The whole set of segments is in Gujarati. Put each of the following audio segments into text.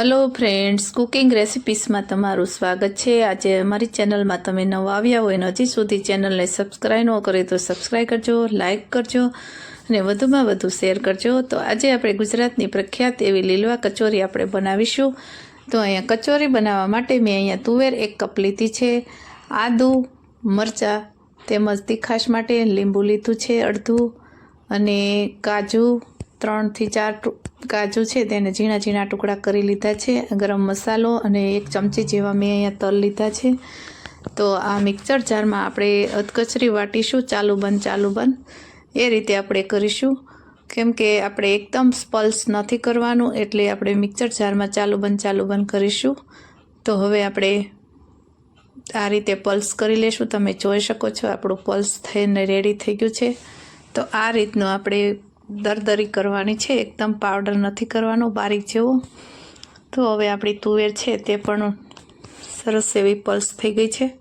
હલો ફ્રેન્ડ્સ કુકિંગ રેસિપીસમાં તમારું સ્વાગત છે. આજે અમારી ચેનલમાં તમે નવા આવ્યા હોય અને હજી સુધી ચેનલને સબસ્ક્રાઈબ ન કરી તો સબસ્ક્રાઈબ કરજો લાઇક કરજો અને વધુમાં વધુ શેર કરજો. તો આજે આપણે ગુજરાતની પ્રખ્યાત એવી લીલવા કચોરી આપણે બનાવીશું. તો અહીંયા કચોરી બનાવવા માટે મેં અહીંયા તુવેર એક કપ લીધી છે, આદુ, મરચાં તેમજ તીખાશ માટે લીંબુ લીધું છે અડધું અને કાજુ ત્રણથી ચાર કાજુ છે તેને ઝીણા ઝીણા ટુકડા કરી લીધા છે, ગરમ મસાલો અને એક ચમચી જેવા મેં અહીંયા તલ લીધા છે. તો આ મિક્સર જારમાં આપણે અધકચરી વાટીશું, ચાલુ બંધ ચાલુ બંધ. એ રીતે આપણે કરીશું. કેમ કે આપણે એકદમ સ્પલ્સ નથી કરવાનું, એટલે આપણે મિક્સર જારમાં ચાલુ બંધ ચાલુ બંધ કરીશું. તો હવે આપણે આ રીતે પલ્સ કરી લેશું. તમે જોઈ શકો છો આપણું પલ્સ થઈને રેડી થઈ ગયું છે. તો આ રીતનું આપણે દરદરી કરવાની છે, એકદમ પાવડર નથી કરવાનો, બારીક જેવો. તો હવે આપણી તુવેર છે, તે પણ સરસ એવી પલ્સ થઈ ગઈ છે.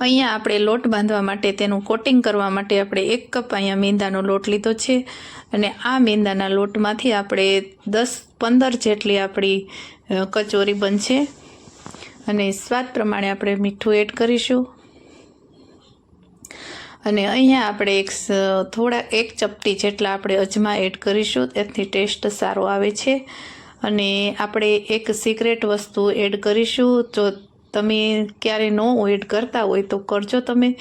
અહીંયા આપણે લોટ બાંધવા માટે તેનું કોટિંગ કરવા માટે આપણે એક કપ અહીંયા મેંદાનો લોટ લીધો છે. અને આ મેંદાના લોટમાંથી આપણે દસ પંદર જેટલી આપણી કચોરી બનશે. અને સ્વાદ પ્રમાણે આપણે મીઠું એડ કરીશું. અને અહીંયા આપણે એક થોડા, એક ચપટી જેટલા આપણે અજમા એડ કરીશું. એથી ટેસ્ટ સારો આવે છે. અને આપણે એક સિક્રેટ વસ્તુ એડ કરીશું. જો તમે ક્યારે ન એડ કરતા હોય તો કરજો તમે.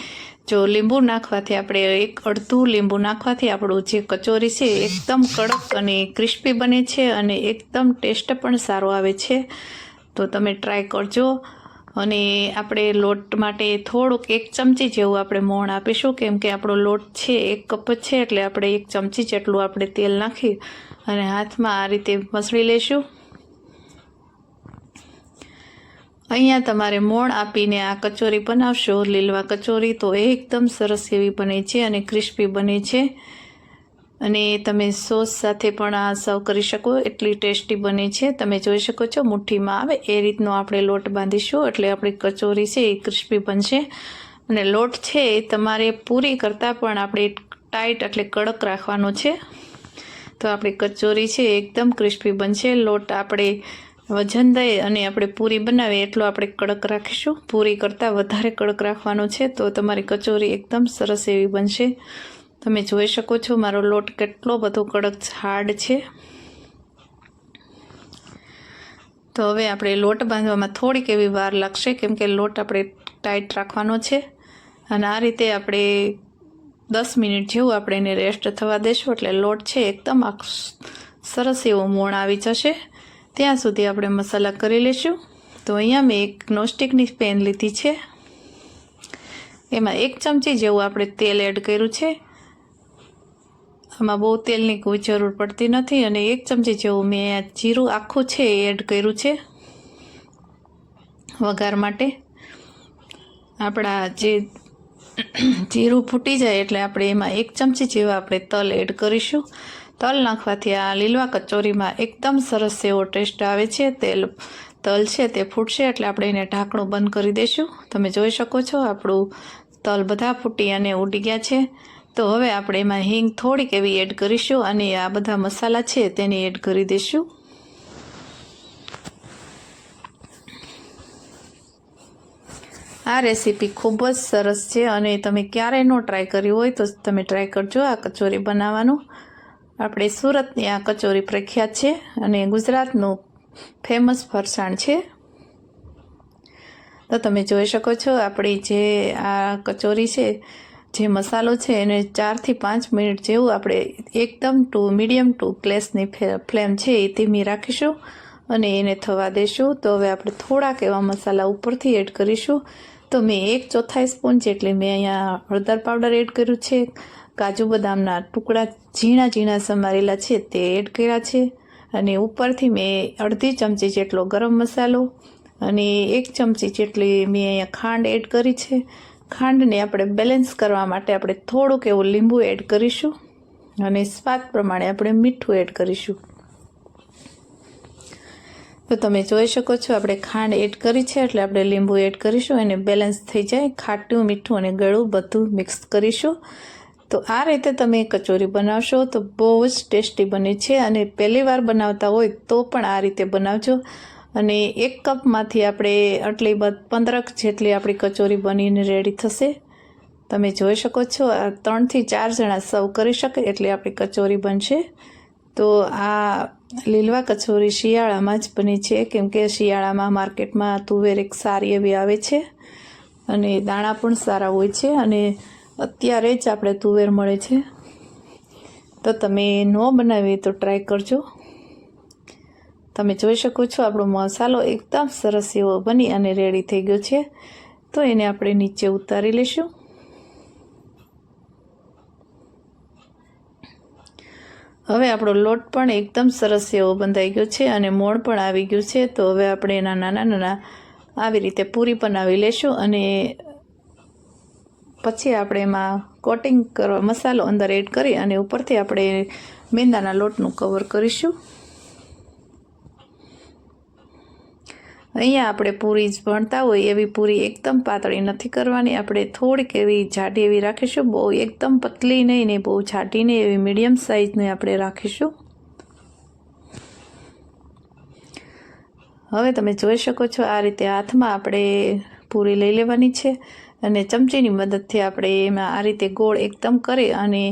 જો લીંબુ નાખવાથી આપણે એક અડધું લીંબુ નાખવાથી આપણું જે કચોરી છે એકદમ કડક અને ક્રિસ્પી બને છે અને એકદમ ટેસ્ટ પણ સારો આવે છે. તો તમે ટ્રાય કરજો. અને આપણે લોટ માટે થોડુંક એક ચમચી જેવું આપણે મોણ આપીશું, કેમ કે આપણો લોટ છે એક કપ છે, એટલે આપણે એક ચમચી જેટલું આપણે તેલ નાખી અને હાથમાં આ રીતે મસળી લેશું. અહીંયા તમારે મોણ આપીને આ કચોરી બનાવશો, લીલવા કચોરી તો એકદમ સરસ એવી બને છે અને ક્રિસ્પી બને છે. અને તમે સોસ સાથે પણ આ સર્વ કરી શકો. એટલી ટેસ્ટી બને છે. તમે જોઈ શકો છો, મુઠ્ઠીમાં આવે. એ રીતનો આપણે લોટ બાંધીશું. એટલે આપણી કચોરી છે એ ક્રિસ્પી બનશે. અને લોટ છે એ તમારે પૂરી કરતાં પણ આપણે ટાઈટ એટલે કડક રાખવાનો છે. તો આપણી કચોરી છે એકદમ ક્રિસ્પી બનશે. લોટ આપણે વજન દઈ અને આપણે પૂરી બનાવીએ એટલો આપણે કડક રાખીશું. પૂરી કરતાં વધારે કડક રાખવાનો છે. તો તમારી કચોરી એકદમ સરસ એવી બનશે. તમે જોઈ શકો છો મારો લોટ કેટલો બધો કડક હાર્ડ છે. તો હવે આપણે લોટ બાંધવામાં થોડીક એવી વાર લાગશે કેમ કે લોટ આપણે ટાઈટ રાખવાનો છે. અને આ રીતે આપણે દસ મિનિટ જેવું આપણે એને રેસ્ટ થવા દેશું એટલે લોટ છે એકદમ સરસ એવો મોણ આવી જશે. ત્યાં સુધી આપણે મસાલા કરી લઈશું તો અહીંયા મેં એક નોસ્ટિકની પેન લીધી છે. એમાં એક ચમચી જેવું આપણે તેલ એડ કર્યું છે. આમાં બહુ તેલની કોઈ જરૂર પડતી નથી અને એક ચમચી જેવું મેં આ જીરું આખું છે એ એડ કર્યું છે વઘાર માટે. આપણા જે જીરું ફૂટી જાય એટલે આપણે એમાં એક ચમચી જેવા આપણે તલ એડ કરીશું. તલ નાખવાથી આ લીલવા કચોરીમાં એકદમ સરસ એવો ટેસ્ટ આવે છે. તેલ તલ છે તે ફૂટશે એટલે આપણે એને ઢાંકણું બંધ કરી દઈશું તમે જોઈ શકો છો આપણું તલ બધા ફૂટી અને ઉડી ગયા છે. તો હવે આપણે એમાં હિંગ થોડીક એવી એડ કરીશું અને આ બધા મસાલા છે તેને એડ કરી દઈશું આ રેસીપી ખૂબ જ સરસ છે અને તમે ક્યારેય ન ટ્રાય કરી હોય તો તમે ટ્રાય કરજો આ કચોરી બનાવવાનું. આપણે સુરતની આ કચોરી પ્રખ્યાત છે અને ગુજરાતનું ફેમસ ફરસાણ છે. તો તમે જોઈ શકો છો આપણી જે આ કચોરી છે જે મસાલો છે એને ચારથી પાંચ મિનિટ જેવું આપણે એકદમ ટુ, મીડિયમ ટુ ગ્લેસની ફ્લેમ છે એ ધીમી રાખીશું અને એને થવા દેશું. તો હવે આપણે થોડાક એવા મસાલા ઉપરથી એડ કરીશું. તો મેં એક ચોથાઈ સ્પૂન જેટલી મેં અહીંયા હળદર પાવડર એડ કર્યું છે. કાજુ બદામના ટુકડા ઝીણા ઝીણા સમારેલા છે તે એડ કર્યા છે. અને ઉપરથી મેં અડધી ચમચી જેટલો ગરમ મસાલો અને એક ચમચી જેટલી મેં અહીંયા ખાંડ એડ કરી છે. ખાંડને આપણે બેલેન્સ કરવા માટે આપણે થોડુંક એવું લીંબુ એડ કરીશું અને સ્વાદ પ્રમાણે આપણે મીઠું એડ કરીશું. તો તમે જોઈ શકો છો, આપણે ખાંડ એડ કરી છે એટલે આપણે લીંબુ એડ કરીશું એને બેલેન્સ થઈ જાય. ખાટું, મીઠું અને ગળું બધું મિક્સ કરીશું. તો આ રીતે તમે કચોરી બનાવશો તો બહુ જ ટેસ્ટી બને છે અને પહેલી વાર બનાવતા હોય તો પણ આ રીતે બનાવજો. અને એક કપમાંથી આપણે આટલી બધ, પંદરક જેટલી આપણી કચોરી બનીને રેડી થશે. તમે જોઈ શકો છો, આ ત્રણથી ચાર જણા સર્વ કરી શકે એટલી આપણી કચોરી બનશે. તો આ લીલવા કચોરી શિયાળામાં જ બની છે, કેમ કે શિયાળામાં માર્કેટમાં તુવેર એક સારી એવી આવે છે અને દાણા પણ સારા હોય છે અને અત્યારે જ આપણે તુવેર મળે છે. તો તમે ન બનાવીએ તો ટ્રાય કરજો. તમે જોઈ શકો છો, આપણો મસાલો એકદમ સરસ એવો બની અને રેડી થઈ ગયો છે. તો એને આપણે નીચે ઉતારી લઈશું. હવે આપણો લોટ પણ એકદમ સરસ એવો બંધાઈ ગયો છે અને મોણ પણ આવી ગયું છે. તો હવે આપણે એના નાના નાના આવી રીતે પૂરી બનાવી લેશું અને પછી આપણે એમાં કોટિંગ કરવા, મસાલો અંદર એડ કરી અને ઉપરથી આપણે મેંદાના લોટનું કવર કરીશું. અહીંયા આપણે પૂરી જ ભણતા હોય એવી પૂરી એકદમ પાતળી નથી કરવાની. આપણે થોડીક એવી જાડી એવી રાખીશું, બહુ એકદમ પતલી નહીં ને બહુ જાડી નહીં, એવી મીડિયમ સાઇઝની આપણે રાખીશું. હવે તમે જોઈ શકો છો આ રીતે હાથમાં આપણે પૂરી લઈ લેવાની છે અને ચમચીની મદદથી આપણે એમાં આ રીતે ગોળ એકદમ કરી અને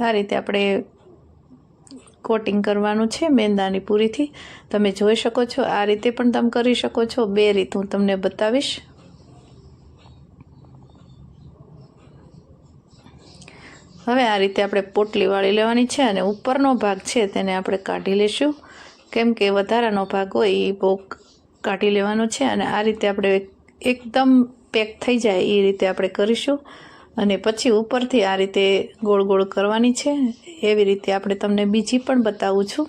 આ રીતે આપણે કોટિંગ કરવાનું છે મેંદાની પૂરીથી. તમે જોઈ શકો છો, આ રીતે પણ તમે કરી શકો છો. બે રીત હું તમને બતાવીશ. હવે આ રીતે આપણે પોટલી વાળી લેવાની છે અને ઉપરનો ભાગ છે તેને આપણે કાઢી લેશું. કેમ કે વધારાનો ભાગ હોય એ બહુ કાઢી લેવાનો છે અને આ રીતે આપણે એકદમ પેક થઈ જાય એ રીતે આપણે કરીશું. અને પછી ઉપરથી આ રીતે ગોળ ગોળ કરવાની છે. એવી રીતે આપણે તમને બીજી પણ બતાવું છું.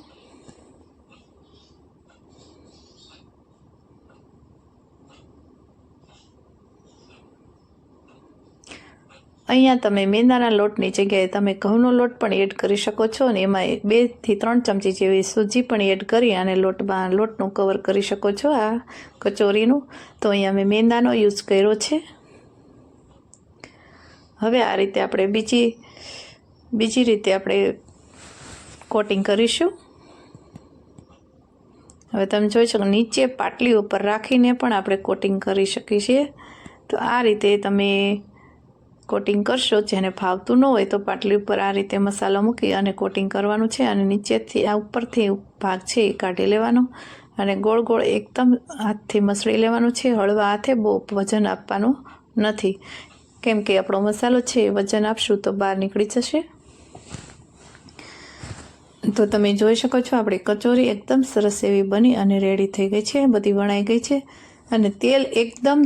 અહીંયા તમે મેંદાના લોટની જગ્યાએ તમે ઘઉંનો લોટ પણ એડ કરી શકો છો અને એમાં બેથી ત્રણ ચમચી જેવી સૂજી પણ એડ કરી અને લોટમાં લોટનું કવર કરી શકો છો આ કચોરીનું. તો અહીંયા મેં મેંદાનો યુઝ કર્યો છે. હવે આ રીતે આપણે બીજી બીજી રીતે આપણે કોટિંગ કરીશું. હવે તમે જોઈ શકો નીચે પાટલી ઉપર રાખીને પણ આપણે કોટિંગ કરી શકીએ છીએ. તો આ રીતે તમે કોટિંગ કરશો, જેને ફાવતું ન હોય તો પાટલી ઉપર આ રીતે મસાલો મૂકી અને કોટિંગ કરવાનું છે અને નીચેથી, આ ઉપરથી ભાગ છે એ કાઢી લેવાનો. અને ગોળ ગોળ એકદમ હાથથી મસળી લેવાનું છે. હળવા હાથે બહુ વજન આપવાનું નથી. કેમ કે આપણો મસાલો છે એ વજન આપશું તો બહાર નીકળી જશે. તો તમે જોઈ શકો છો આપણી કચોરી એકદમ સરસ એવી બની અને રેડી થઈ ગઈ છે, બધી વણાઈ ગઈ છે. અને તેલ એકદમ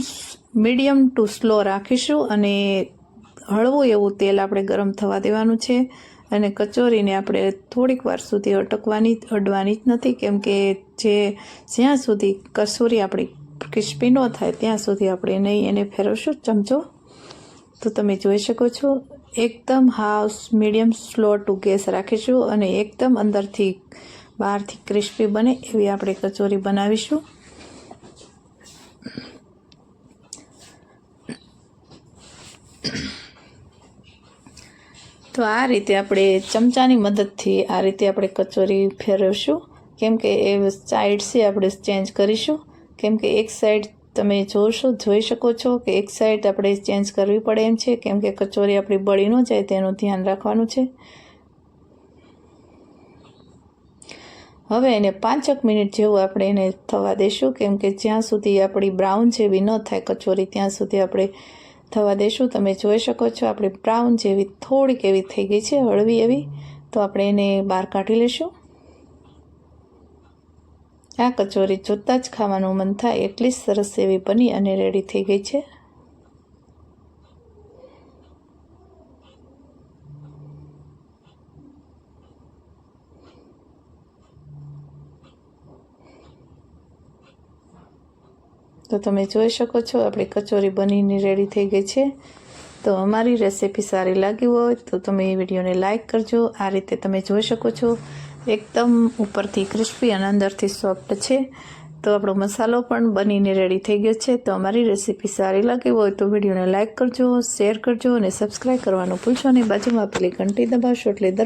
મીડિયમ ટુ સ્લો રાખીશું અને હળવું એવું તેલ આપણે ગરમ થવા દેવાનું છે. અને કચોરીને આપણે થોડીક વાર સુધી અટકવાની, અડવાની જ નથી, કેમ કે જે, જ્યાં સુધી કસૂરી આપણી ક્રિસ્પી ન થાય, ત્યાં સુધી આપણે નહીં એને ફેરવશું. ચમચો તો તમે જોઈ શકો છો, એકદમ હાઉસ મીડિયમ સ્લો ટુ ગેસ રાખીશું અને એકદમ અંદરથી બહારથી ક્રિસ્પી બને એવી આપણે કચોરી બનાવીશું. તો આ રીતે આપણે ચમચાની મદદથી આ રીતે આપણે કચોરી ફેરવશું. કેમ કે એ છે, આપણે ચેન્જ કરીશું. કેમ કે એક સાઈડ તમે જોશો, જોઈ શકો છો કે એક સાઈડ આપણે ચેન્જ કરવી પડે એમ છે, કેમ કે કચોરી આપણી બળી ન જાય તેનું ધ્યાન રાખવાનું છે. હવે એને પાંચક મિનિટ જેવું આપણે એને થવા દઈશું કેમ કે જ્યાં સુધી આપણી બ્રાઉન જેવી ન થાય કચોરી, ત્યાં સુધી આપણે થવા દઈશું તમે જોઈ શકો છો, આપણી બ્રાઉન જેવી થોડીક એવી થઈ ગઈ છે, હળવી એવી. તો આપણે એને બહાર કાઢી લઈશું આ કચોરી જોતાં જ ખાવાનું મન થાય એટલી સરસ એવી બની અને રેડી થઈ ગઈ છે. તો તમે જોઈ શકો છો, આપણી કચોરી બનીને રેડી થઈ ગઈ છે. તો અમારી રેસીપી સારી લાગી હોય તો તમે એ વિડીયોને લાઇક કરજો. આ રીતે તમે જોઈ શકો છો. એકદમ ઉપરથી ક્રિસ્પી અને અંદરથી સોફ્ટ છે. તો આપણો મસાલો પણ બનીને રેડી થઈ ગયો છે. તો અમારી રેસીપી સારી લાગી હોય તો વિડીયોને લાઇક કરજો શેર કરજો અને સબસ્ક્રાઈબ કરવાનું ભૂલશો નહીં. બાજુમાં આપેલી ઘંટી દબાવશો એટલે દર